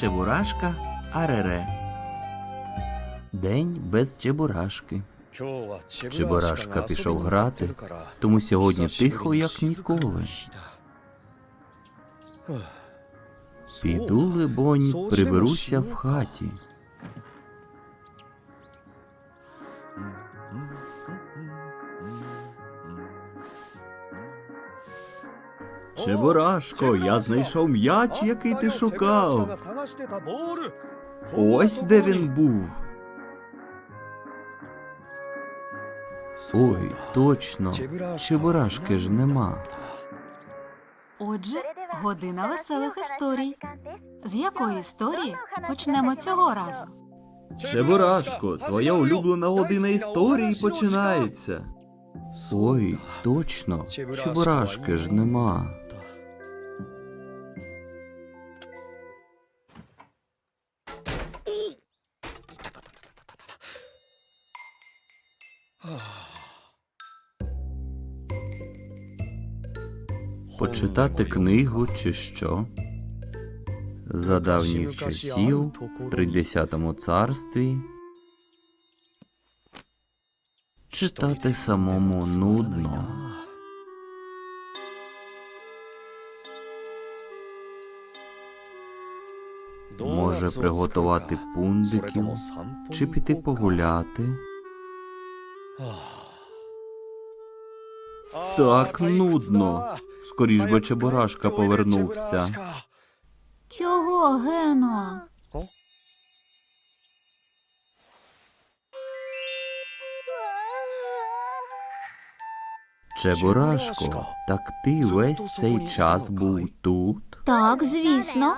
Чебурашка Арере. День без Чебурашки. Чебурашка пішов грати, Тому сьогодні тихо, як ніколи. Піду, либонь, приберуся в хаті. Чебурашко, я знайшов м'яч, який ти шукав. Ось де він був. Ой, точно. Чебурашки ж нема. Отже, година веселих історій. З якої історії почнемо цього разу? Чебурашко, твоя улюблена година історії починається. Ой, точно. Чебурашки ж нема. Почитати книгу чи що? За давніх часів в тридесятому царстві читати самому нудно. Може приготувати пундиків чи піти погуляти. Так нудно. Скоріш би Чебурашка повернувся. Чого, Гено? Чебурашко, так ти весь цей час був тут? Так, звісно.